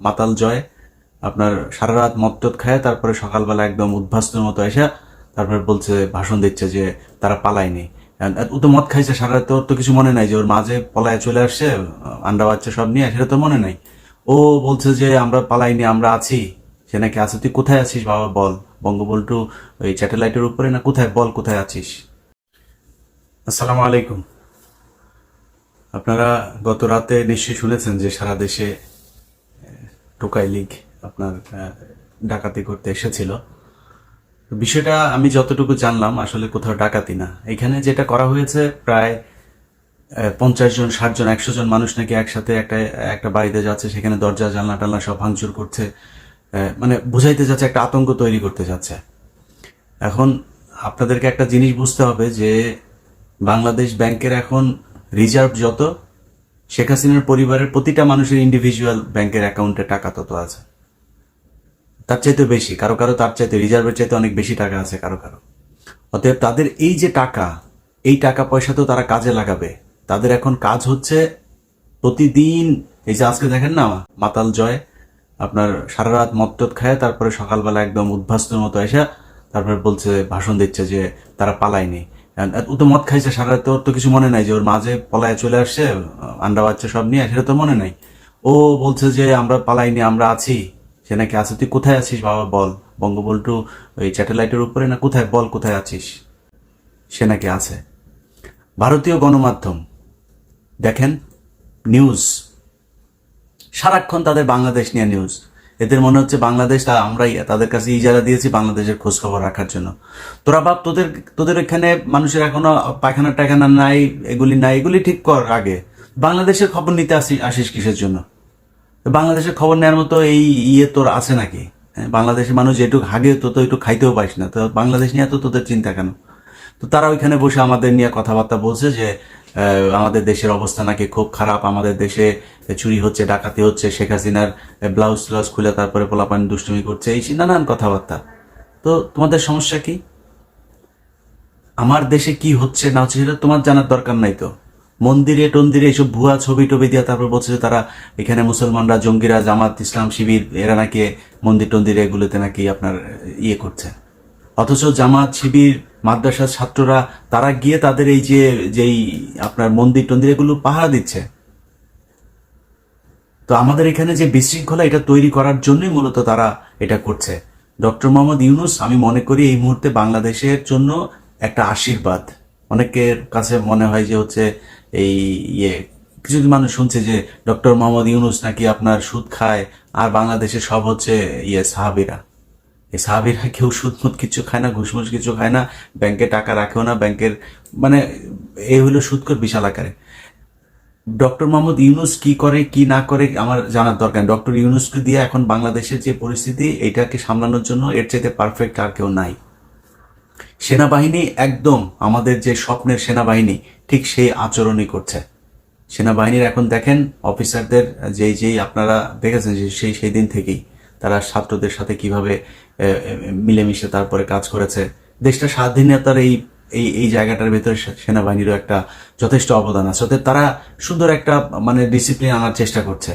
মাতাল জয়। আপনার সারা রাত মত্তত খায় তারপরে সকালবেলা একদম উদ্ভাস্তের মতো এসে তারপরে বলছে ভাষণ দিচ্ছে যে তারা পালায়নি। ও তো মদ খাইছে সারা রাত ওর তো কিছু মনে নাই যে ওর মাঝে পলায় চলে আসছে আন্ডা বাচ্চা সব নিয়ে সেটা তো মনে নাই? ও বলছে যে আমরা পালাইনি আমরা আছি। সে নাকি আছে তুই কোথায় আছিস বাবা বল। বঙ্গবন্ধু ওই স্যাটেলাইটের উপরে না কোথায়? বল কোথায় আছিস? আসসালামু আলাইকুম। আপনারা গত রাতে নিশ্চয়ই শুনেছেন যে সারা দেশে টোকাই লীগ আপনার ডাকাতি করতে এসেছিল। বিষয়টা আমি যতটুকু জানলাম, আসলে কোথাও ডাকাতি না। এখানে যেটা করা হয়েছে, প্রায় পঞ্চাশ জন, ষাট জন, একশো জন মানুষ নাকি একসাথে একটা একটা বাড়িতে যাচ্ছে, সেখানে দরজা, জানলা টানলা সব ভাঙচুর করছে মানে বুঝাইতে যাচ্ছে, একটা আতঙ্ক তৈরি করতে যাচ্ছে। এখন আপনাদেরকে একটা জিনিস বুঝতে হবে যে, বাংলাদেশ ব্যাংকের এখন রিজার্ভ যত শেখ হাসিনার পরিবারের প্রতিটা মানুষের ইন্ডিভিজুয়াল ব্যাংকের অ্যাকাউন্টে টাকা তত আছে। তার চাইতে বেশি, কারও কারও তার চাইতে রিজার্ভের চাইতে অনেক বেশি টাকা আছে কারও কারও। অতএব তাদের এই যে টাকা, এই টাকা পয়সা তো তারা কাজে লাগাবে। তাদের এখন কাজ হচ্ছে প্রতিদিন, এই যে আজকে দেখেন না, মাতাল জয়, আপনার সারা রাত মত্তত খায়, তারপরে সকালবেলা একদম উদ্ভাস্তের মতো এসে তারপরে বলছে, ভাষণ দিচ্ছে যে তারা পালায়নি। ও তো মদ খাইছে, সারা রাত ওর তো কিছু মনে নাই যে ওর মাঝে পলায় চলে আসছে, আন্ডা বাচ্চা সব নিয়ে, সেটা তো মনে নাই? ও বলছে যে আমরা পালাইনি, আমরা আছি। সে নাকি আছে, তুই কোথায় আছিস বাবা বল। বঙ্গবন্ধু ওই স্যাটেলাইটের উপরে না কোথায়? বল, কোথায় আছিস? সে নাকি আছে। ভারতীয় গণমাধ্যম, দেখেন নিউজ সারাক্ষণ তাদের বাংলাদেশ নিয়ে নিউজ এদের মনে হচ্ছে বাংলাদেশ তা আমরাই তাদের কাছে ইজারা দিয়েছি বাংলাদেশের খোঁজ খবর রাখার জন্য। তোরা বাপ তোদের তোদের এখানে মানুষের এখনও পায়খানা টায়খানা নাই এগুলি নাই এগুলি ঠিক কর আগে। বাংলাদেশের খবর নিতে আসি আসিস কিসের জন্য? বাংলাদেশের খবর নেওয়ার মতো এই ইয়ে তোর আছে নাকি? হ্যাঁ, বাংলাদেশের মানুষ যেটুকু হাগে তো তো একটু খাইতেও পারিস না। তো বাংলাদেশ নিয়ে তো তোদের চিন্তা কেন? তো তারা ওইখানে বসে আমাদের নিয়ে কথাবার্তা বলছে যে আমাদের দেশের অবস্থা নাকি খুব খারাপ। আমাদের দেশে চুরি হচ্ছে, ডাকাতি হচ্ছে। শেখ হাসিনার ব্লাউজ ট্লাউজ খুলে তারপরে পোলাপান দুষ্টুমি করছে। এই নানান কথাবার্তা। তো তোমাদের সমস্যা কি? আমার দেশে কি হচ্ছে না হচ্ছে সেটা তোমার জানার দরকার নাই তো। মন্দিরে টন্দিরে এইসব ভুয়া ছবি টবি দিয়ে তারপর বলছে তারা এখানে মুসলমানরা, জঙ্গিরা, জামাত, ইসলাম, শিবির, এরা নাকি মন্দির টন্দিরে এগুলোতে নাকি আপনার ইয়ে করছে। অথচ জামাত, শিবির মাদ্রাসার ছাত্ররা, তারা গিয়ে তাদের এই যে, যেই আপনার মন্দির টন্দির, এগুলো পাহারা দিচ্ছে। তো আমাদের এখানে যে বিশৃঙ্খলা এটা তৈরি করার জন্যই মূলত তারা এটা করছে। ডক্টর মোহাম্মদ ইউনুস, আমি মনে করি এই মুহূর্তে বাংলাদেশের জন্য একটা আশীর্বাদ। অনেকের কাছে মনে হয় যে হচ্ছে এই ইয়ে কিছু মানুষ শুনছে যে ডক্টর মোহাম্মদ ইউনুস নাকি আপনার সুদ খায়, আর বাংলাদেশে সব হচ্ছে ইয়ে সাহাবিরা। সাহাবিরা কেউ সুদ মুদ কিছু খায় না, ঘুষমুষ কিছু খায় না, ব্যাংকে টাকা রাখেও না, ব্যাংকের মানে এই হলো সুদকর বিশাল আকারে। ডক্টর মোহাম্মদ ইউনুস কি করে, কি না করে, আমার জানার দরকার ডক্টর ইউনুসকে দিয়ে এখন বাংলাদেশের যে পরিস্থিতি, এটাকে সামলানোর জন্য এর চাইতে পারফেক্ট আর কেউ নাই। সেনাবাহিনী একদম আমাদের যে স্বপ্নের সেনাবাহিনী, ঠিক সেই আচরণই করছে। সেনাবাহিনীর এখন দেখেন, অফিসারদের যেই যেই আপনারা দেখেছেন, সেই সেই দিন থেকেই তারা ছাত্রদের সাথে কীভাবে মিলেমিশে তারপরে কাজ করেছে। দেশটা স্বাধীনতার এই এই এই জায়গাটার ভেতরে সেনাবাহিনীরও একটা যথেষ্ট অবদান আছে। অতএব তারা সুন্দর একটা মানে ডিসিপ্লিন আনার চেষ্টা করছে।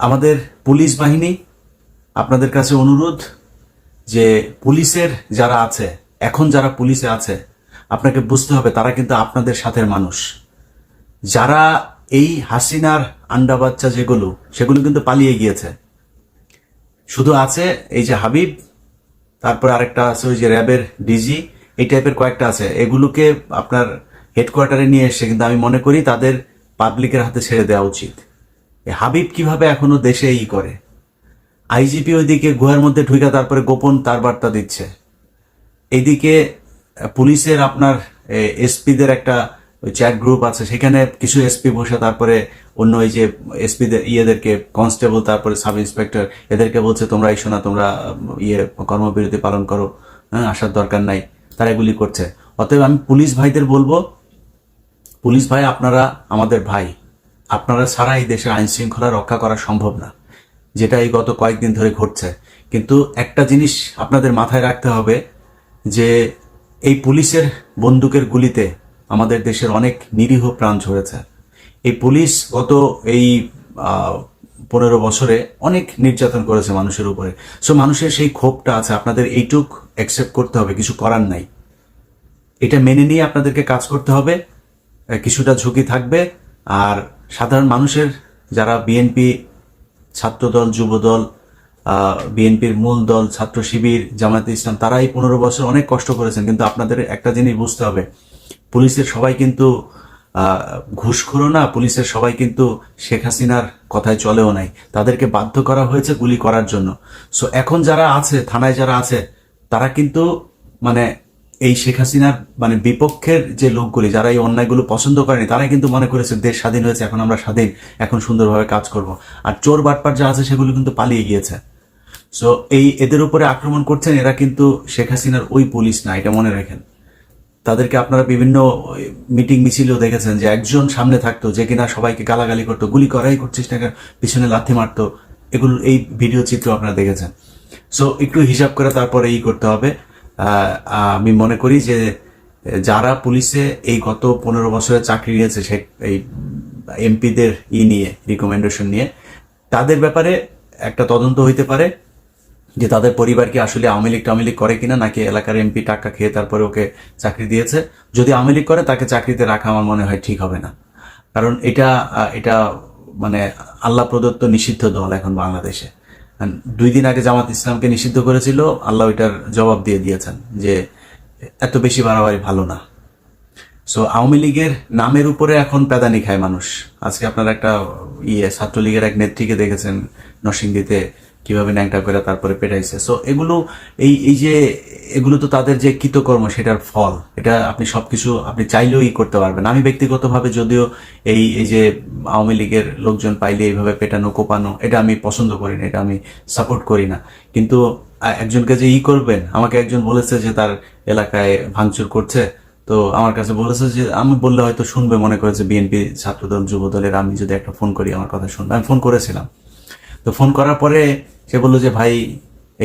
আমাদের পুলিশ বাহিনী, আপনাদের কাছে অনুরোধ যে পুলিশের যারা আছে, এখন যারা পুলিশে আছে, আপনাকে বুঝতে হবে তারা কিন্তু আপনাদের সাথের মানুষ। যারা এই হাসিনার আন্ডা বাচ্চা যেগুলো, সেগুলো কিন্তু পালিয়ে গিয়েছে। শুধু আছে এই যে হাবিব তারপর আরেকটা আছে ওই যে র্যাবের ডিজি এই টাইপের কয়েকটা আছে। এগুলোকে আপনার হেডকোয়ার্টারে নিয়ে এসে কিন্তু আমি মনে করি তাদের পাবলিকের হাতে ছেড়ে দেওয়া উচিত। হাবিব কীভাবে এখনও দেশে ই করে? আইজিপি ওইদিকে গুহার মধ্যে ঢুকে তারপরে গোপন তার বার্তা দিচ্ছে। এইদিকে আহ, পুলিশের আপনার এসপিদের একটা চ্যাট গ্রুপ আছে, সেখানে কিছু এসপি বসে তারপরে অন্য ওই যে এসপিদের ইয়েদেরকে কনস্টেবল তারপরে সাব ইন্সপেক্টর এদেরকে বলছে তোমরা এসো না তোমরা ইয়ে কর্মবিরতি পালন করো হ্যাঁ আসার দরকার নাই। তারা এগুলি করছে। অতএব আমি পুলিশ ভাইদের বলব, পুলিশ ভাই আপনারা আমাদের ভাই, আপনারা ছাড়া এই দেশের আইন শৃঙ্খলা রক্ষা করা সম্ভব না, যেটা এই গত কয়েকদিন ধরে ঘটছে। কিন্তু একটা জিনিস আপনাদের মাথায় রাখতে হবে যে, এই পুলিশের বন্দুকের গুলিতে আমাদের দেশের অনেক নিরীহ প্রাণ ঝরেছে। এই পুলিশ গত এই পনেরো বছরে অনেক নির্যাতন করেছে মানুষের উপরে। সো মানুষের সেই ক্ষোভটা আছে, আপনাদের এইটুক অ্যাকসেপ্ট করতে হবে, কিছু করার নাই। এটা মেনে নিয়ে আপনাদেরকে কাজ করতে হবে কিছুটা ঝুঁকি থাকবে। আর সাধারণ মানুষের, যারা বিএনপি ছাত্রদল, যুবদল বিএনপির মূল দল, ছাত্র শিবির, জামায়াতে ইসলাম তারা এই পনেরো বছর অনেক কষ্ট করেছেন। কিন্তু আপনাদের একটা জিনিস বুঝতে হবে পুলিশের সবাই কিন্তু ঘুষখোরও না, পুলিশের সবাই কিন্তু শেখ হাসিনার কথায় চলেও নাই। তাদেরকে বাধ্য করা হয়েছে গুলি করার জন্য। সো এখন যারা আছে, থানায় যারা আছে, তারা কিন্তু মানে এই শেখ হাসিনার মানে বিপক্ষের যে লোকগুলি, যারা এই অন্যায়গুলো পছন্দ করেনি, তারাই কিন্তু মনে করেছে, দেশ স্বাধীন হয়েছে, এখন আমরা স্বাধীন, এখন সুন্দরভাবে কাজ করব। আর চোর বাটপার যা আছে, সেগুলো কিন্তু পালিয়ে গিয়েছে। সো এই এদের উপরে আক্রমণ করছেন, এরা কিন্তু শেখ হাসিনার ওই পুলিশ না, এটা মনে রাখেন। তাদেরকে আপনারা বিভিন্ন মিটিং মিছিলেও দেখেছেন যে একজন সামনে থাকতো যে কিনা সবাইকে গালাগালি করতো, গুলি করাই করছিস না? পিছনে লাথি মারতো, এগুলো, এই ভিডিও চিত্র আপনারা দেখেছেন সো একটু হিসাব করে তারপরে ই করতে হবে আমি মনে করি যে, যারা পুলিশে এই গত পনেরো বছরে চাকরি নিয়েছে, সে, এই এমপিদের ই নিয়ে রিকমেন্ডেশন নিয়ে, তাদের ব্যাপারে একটা তদন্ত হইতে পারে যে তাদের পরিবার কি আসলে আওয়ামী লীগ টাওয়ামী লীগ করে কিনা, নাকি এলাকার এমপি টাকা খেয়ে তারপরে ওকে চাকরি দিয়েছে? যদি আওয়ামী লীগ করে, তাকে চাকরিতে রাখা আমার মনে হয় ঠিক হবে না। কারণ এটা এটা মানে আল্লাহ প্রদত্ত নিষিদ্ধ দল এখন বাংলাদেশে। দুই দিন আগে জামাত ইসলামকে নিষিদ্ধ করেছিল, আল্লাহ এটার জবাব দিয়ে দিয়েছেন যে এত বেশি বাড়াবাড়ি ভালো না। সো আওয়ামী লীগের নামের উপরে এখন প্যাদানি খায় মানুষ। আজকে আপনারা একটা ইয়ে ছাত্রলীগের এক নেত্রীকে দেখেছেন নরসিংদীতে কীভাবে ন্যাংটা করে তারপরে পেটাইছে। সো এগুলো, এই এই যে, এগুলো তো তাদের যে কৃতকর্ম, সেটার ফল। এটা আপনি সবকিছু, আপনি চাইলেও ই করতে পারবেন। আমি ব্যক্তিগতভাবে যদিও এই এই যে আওয়ামী লীগের লোকজন পাইলে এইভাবে পেটানো, কোপানো, এটা আমি পছন্দ করি না, এটা আমি সাপোর্ট করি না। কিন্তু একজনকে যে ই করবেন, আমাকে একজন বলেছে যে তার এলাকায় ভাঙচুর করছে, তো আমার কাছে বলেছে যে, আমি বললে হয়তো শুনবে, মনে করেছে বিএনপি ছাত্রদল, যুবদলের, আমি যদি একটা ফোন করি, আমার কথা শুনবে। আমি ফোন করেছিলাম। তো ফোন করার পরে সে বলল যে, ভাই,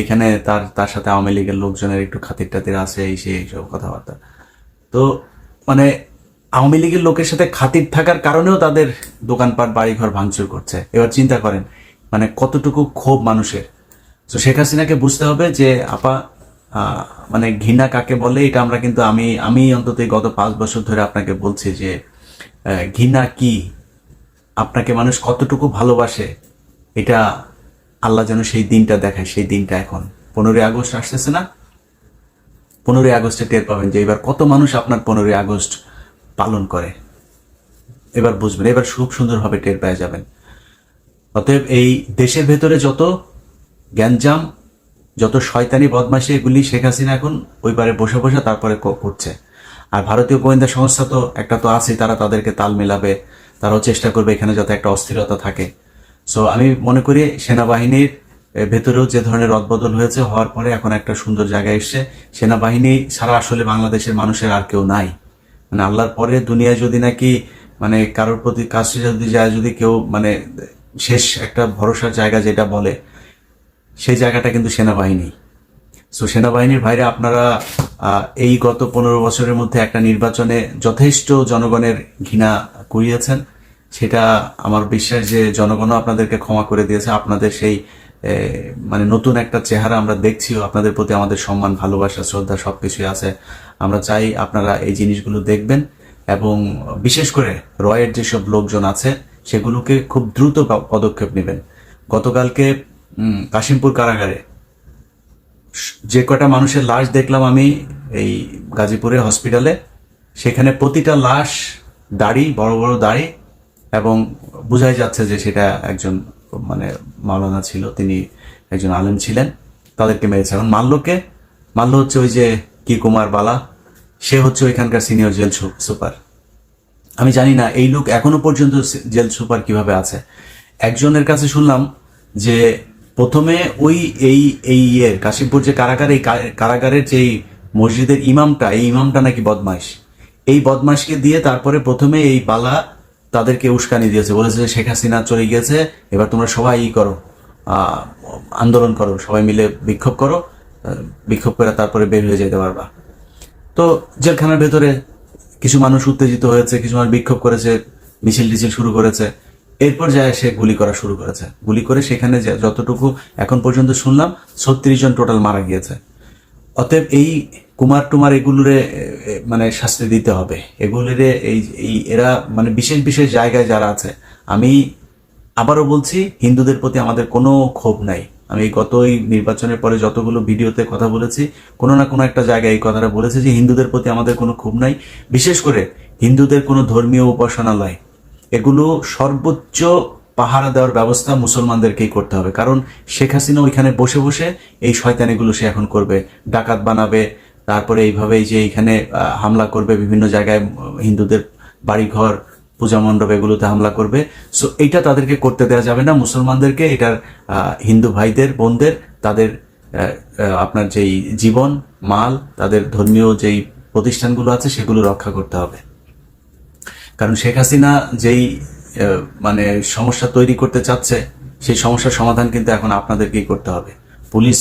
এখানে তার তার সাথে আওয়ামী লীগের লোকজনের একটু খাতির টাতির আছে, এই সেই এইসব কথাবার্তা। তো মানে আওয়ামী লীগের লোকের সাথে খাতির থাকার কারণেও তাদের দোকানপাট, বাড়িঘর ভাঙচুর করছে। এবার চিন্তা করেন মানে কতটুকু ক্ষোভ মানুষের? তো শেখ হাসিনাকে বুঝতে হবে যে, আপা মানে ঘৃণা কাকে বলে, এটা আমরা কিন্তু আমি আমি অন্তত গত পাঁচ বছর ধরে আপনাকে বলছি যে ঘৃণা কি? আপনাকে মানুষ কতটুকু ভালোবাসে? এটা আল্লাহ যেন সেই দিনটা দেখায়, সেই দিনটা এখন। পনেরোই আগস্ট আসতেছে না? পনেরোই আগস্টে টের পাবেন যে এবার কত মানুষ আপনার পনেরোই আগস্ট পালন করে। এবার বুঝবেন, এবার খুব সুন্দরভাবে টের পেয়ে যাবেন। অতএব এই দেশের ভেতরে যত গ্যাঞ্জাম, যত শয়তানি বদমাশি এগুলি শেখ হাসিনা এখন ওই পারে বসে বসে তারপরে করছে। আর ভারতীয় গোয়েন্দা সংস্থা তো, একটা তো আছে তারা তাদেরকে তাল মেলাবে, তারাও চেষ্টা করবে এখানে যাতে একটা অস্থিরতা থাকে। সো আমি মনে করি সেনাবাহিনীর ভেতরেও যে ধরনের রদবদল হয়েছে হওয়ার পরে এখন একটা সুন্দর জায়গায় এসছে। সেনাবাহিনী ছাড়া আসলে বাংলাদেশের মানুষের আর কেউ নাই। মানে আল্লাহর পরে দুনিয়ায় যদি নাকি মানে কারোর প্রতি কাছে যদি যায়, যদি কেউ মানে শেষ একটা ভরসার জায়গা যেটা বলে, সেই জায়গাটা কিন্তু সেনাবাহিনী। সো সেনাবাহিনীর ভাইরা আপনারা এই গত পনেরো বছরের মধ্যে একটা নির্বাচনে যথেষ্ট জনগণের ঘৃণা কুড়িয়েছেন। সেটা আমার বিশ্বাস যে জনগণও আপনাদেরকে ক্ষমা করে দিয়েছে। আপনাদের সেই মানে নতুন একটা চেহারা আমরা দেখছিও আপনাদের প্রতি আমাদের সম্মান, ভালোবাসা, শ্রদ্ধা সবকিছুই আছে। আমরা চাই আপনারা এই জিনিসগুলো দেখবেন এবং বিশেষ করে রয়ের যেসব লোকজন আছে, সেগুলোকে খুব দ্রুত পদক্ষেপ নেবেন। গতকালকে কাশিমপুর কারাগারে যে কটা মানুষের লাশ দেখলাম আমি এই গাজীপুরের হসপিটালে, সেখানে প্রতিটা লাশ দাড়ি, বড় বড় দাড়ি এবং বোঝাই যাচ্ছে যে সেটা একজন মানে মাওলানা ছিল, তিনি একজন আলেম ছিলেন, তাদেরকে মেরেছে। এখন মাল্যকে মাল্য হচ্ছে ওই যে কি কুমার বালা, সে হচ্ছে ওইখানকার সিনিয়র জেল সুপার। আমি জানি না, এই লোক এখনও পর্যন্ত জেল সুপার কীভাবে আছে। একজনের কাছে শুনলাম যে প্রথমে ওই, এই এই ইয়ের, কাশিমপুর যে কারাগার, এই কারাগারের যে মসজিদের ইমামটা, এই ইমামটা নাকি বদমাইশ। এই বদমাইশকে দিয়ে তারপরে প্রথমে এই বালা তাদেরকে উস্কানি দিয়েছে, বলেছে যে শেখ হাসিনা চলে গিয়েছে, এবার তোমরা সবাই ই করো আন্দোলন করো, সবাই মিলে বিক্ষোভ করো বিক্ষোভ করে তারপরে বের হয়ে যেতে পারবা। তো জেলখানার ভেতরে কিছু মানুষ উত্তেজিত হয়েছে, কিছু মানুষ বিক্ষোভ করেছে, মিছিল টিছিল শুরু করেছে। এরপর যায় সে গুলি করা শুরু করেছে। গুলি করে সেখানে যতটুকু এখন পর্যন্ত শুনলাম, ছত্রিশ জন টোটাল মারা গিয়েছে। অতএব এই কুমার টুমার এগুলোরে মানে শাস্তি দিতে হবে। এগুলোরে এই এই, এরা মানে বিশেষ বিশেষ জায়গায় যারা আছে, আমি আবারও বলছি, হিন্দুদের প্রতি আমাদের কোনো ক্ষোভ নাই। আমি গত এই নির্বাচনের পরে যতগুলো ভিডিওতে কথা বলেছি, কোনো না কোনো একটা জায়গায় এই কথাটা বলেছি যে হিন্দুদের প্রতি আমাদের কোনো ক্ষোভ নাই। বিশেষ করে হিন্দুদের কোনো ধর্মীয় উপাসনালয়, এগুলো সর্বোচ্চ পাহারা দেওয়ার ব্যবস্থা মুসলমানদেরকেই করতে হবে। কারণ শেখ হাসিনা ওইখানে বসে বসে এই শয়তানিগুলো সে এখন করবে। ডাকাত বানাবে তারপরে এইভাবেই যে আহ, হামলা করবে বিভিন্ন জায়গায় হিন্দুদের বাড়িঘর পূজা মণ্ডপ এগুলোতে হামলা করবে। সো এইটা তাদেরকে করতে দেওয়া যাবে না। মুসলমানদেরকে এটার হিন্দু ভাইদের বোনদের তাদের আপনার যেই জীবন মাল তাদের ধর্মীয় যেই প্রতিষ্ঠানগুলো আছে সেগুলো রক্ষা করতে হবে। কারণ শেখ হাসিনা যেই মানে সমস্যা তৈরি করতে চাচ্ছে সেই সমস্যার সমাধান কিন্তু এখন আপনাদেরকেই করতে হবে। পুলিশ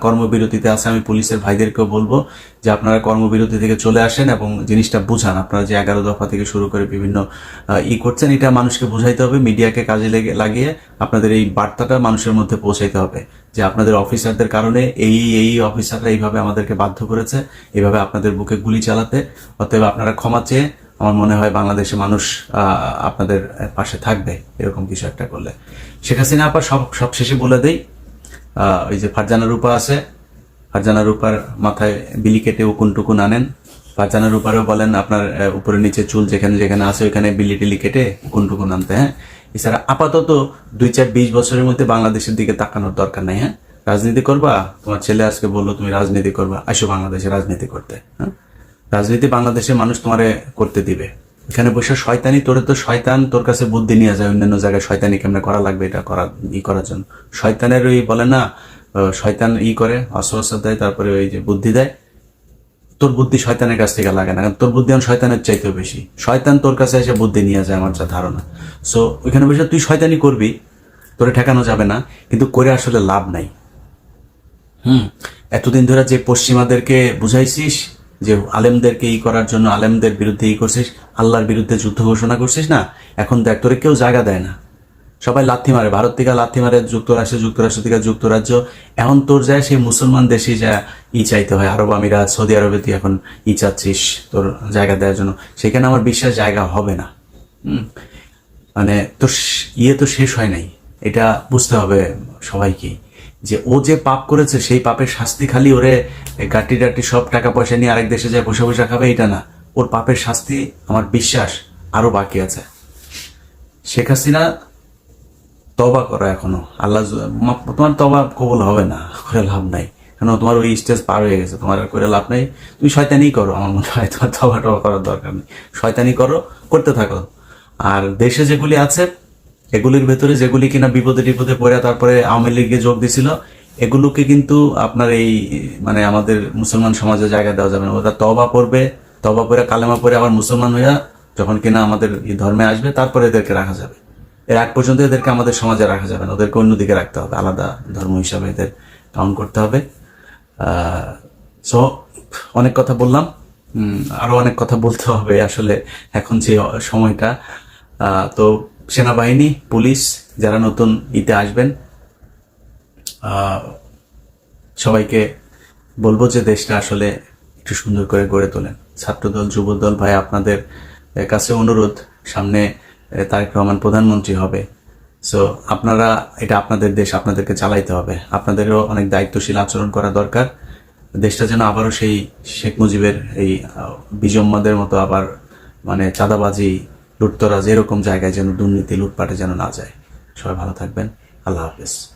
কর্মবিরতিতে আছে আমি পুলিশের ভাইদেরকেও বলব যে আপনারা কর্মবিরতি থেকে চলে আসেন এবং জিনিসটা বুঝান। আপনারা যে এগারো দফা থেকে শুরু করে বিভিন্ন ই করছেন এটা মানুষকে বুঝাইতে হবে মিডিয়াকে কাজে লেগে- লাগিয়ে আপনাদের এই বার্তাটা মানুষের মধ্যে পৌঁছাইতে হবে যে আপনাদের অফিসারদের কারণে এই এই অফিসাররা এইভাবে আমাদেরকে বাধ্য করেছে এইভাবে আপনাদের বুকে গুলি চালাতে। অতএব আপনারা ক্ষমা চেয়ে আমার মনে হয় বাংলাদেশে মানুষ আপনাদের পাশে থাকবে এরকম কিছু একটা করলে। শেখ হাসিনা আপা সব সব শেষে বলে আহ, ওই যে ফারজানা রূপা আছে। ফারজানা রূপার মাথায় বিলি কেটে উকুন টুকুন আনেন। ফারজানা রূপারও বলেন, আপনার উপরে নিচে চুল যেখানে যেখানে আছে, ওইখানে বিলি টিলি কেটে উকুন টুকুন আনতে। হ্যাঁ? এছাড়া আপাতত দুই চার বিশ বছরের মধ্যে বাংলাদেশের দিকে তাকানোর দরকার নাই হ্যাঁ? রাজনীতি করবা? তোমার ছেলে আজকে বলল, তুমি রাজনীতি করবা। আসো বাংলাদেশে রাজনীতি করতে হ্যাঁ? রাজনীতি বাংলাদেশের মানুষ তোমারে করতে দিবে। এখানে বসে শয়তানি, তোরে তো শয়তান, তোর কাছে বুদ্ধি নিয়ে যায়, অন্যান্য জায়গায় শয়তানি কেমনে করা লাগবে এটা করা, ই করার জন্য। শয়তানের ওই বলে না শয়তান ই করে, অস্ত্র দেয়, তারপরে ওই যে বুদ্ধি দেয়। তোর বুদ্ধি শয়তানের কাছ থেকে লাগে না, কারণ তোর বুদ্ধি এখন শয়তানের চাইতেও বেশি। শয়তান তোর কাছে এসে বুদ্ধি নিয়ে যায়, আমার যা ধারণা। সো ওইখানে বসে তুই শয়তানি করবি, তোরে ঠেকানো যাবে না, কিন্তু করে আসলে লাভ নাই। হুম, এতদিন ধরে যে পশ্চিমাদেরকে বুঝাইছিস যে আলেমদেরকে ই করার জন্য আলেমদের বিরুদ্ধে ই করছিস, আল্লাহর বিরুদ্ধে যুদ্ধ ঘোষণা করছিস না? এখন দেখ, তোরে কেউ জায়গা দেয় না। সবাই লাথি মারে, ভারত থেকে লাথি মারে যুক্তরাষ্ট্র যুক্তরাষ্ট্র থেকে যুক্তরাজ্য। এখন তোর যায় সেই মুসলমান দেশে যা ই চাইতে হয়, আরব আমিরাত, সৌদি আরবে তুই এখন ই চাচ্ছিস তোর জায়গা দেওয়ার জন্য। সেখানে আমার বিশ্বাস জায়গা হবে না। মানে তোর ইয়ে তো শেষ হয় নাই। এটা বুঝতে হবে সবাইকে। যে ও যে পাপ করেছে, সেই পাপের শাস্তি খালি ওরে গাটি টাটি সব টাকা পয়সা নিয়ে আরেক দেশে যায় বসে বসে খাবে এটা না। ওর পাপের শাস্তি আমার বিশ্বাস আরও বাকি আছে। শেখ হাসিনা তবা করো এখনও। আল্লাহ তোমার তবা কবল হবে না, করে লাভ নাই। কেন, তোমার ওই স্টেজ পার হয়ে গেছে, তোমার আর করে লাভ নাই। তুমি শয়তানি করো, আমার মনে হয় তোমার তবা টবা করার দরকার নেই। শয়তানি করো, করতে থাকো। আর দেশে যেগুলি আছে এগুলির ভেতরে যেগুলি কিনা বিপদে টিপদে পড়ে তারপরে আওয়ামী লীগে যোগ দিছিল এগুলোকে কিন্তু আপনার এই মানে আমাদের মুসলমান সমাজে জায়গা দেওয়া যাবে না। ওরা তবা পড়বে তবা পরে কালেমা পরে আবার মুসলমান হইয়া যখন কিনা আমাদের এই ধর্মে আসবে তারপরে এদেরকে রাখা যাবে। এর আগ পর্যন্ত এদেরকে আমাদের সমাজে রাখা যাবে না। ওদেরকে অন্যদিকে রাখতে হবে আলাদা ধর্ম হিসাবে এদের কাউন্ট করতে হবে। সো অনেক কথা বললাম। উম, আরও অনেক কথা বলতে হবে আসলে এখন যে সময়টা। তো সেনাবাহিনী, পুলিশ যারা নতুন ইতে আসবেন সবাইকে বলব যে দেশটা আসলে একটু সুন্দর করে গড়ে তোলেন। ছাত্রদল, যুবদল, ভাই, আপনাদের কাছে অনুরোধ, সামনে তারেক রহমান প্রধানমন্ত্রী হবে। সো আপনারা, এটা আপনাদের দেশ, আপনাদেরকে চালাইতে হবে। আপনাদেরও অনেক দায়িত্বশীল আচরণ করা দরকার। দেশটা যেন আবারও সেই শেখ মুজিবের এই বিজম্মাদের মতো আবার মানে চাঁদাবাজি লুটতরাজ এরকম জায়গায় যেন দুর্নীতি লুটপাটে যেন না যায়। সবাই ভালো থাকবেন। আল্লাহ হাফেজ।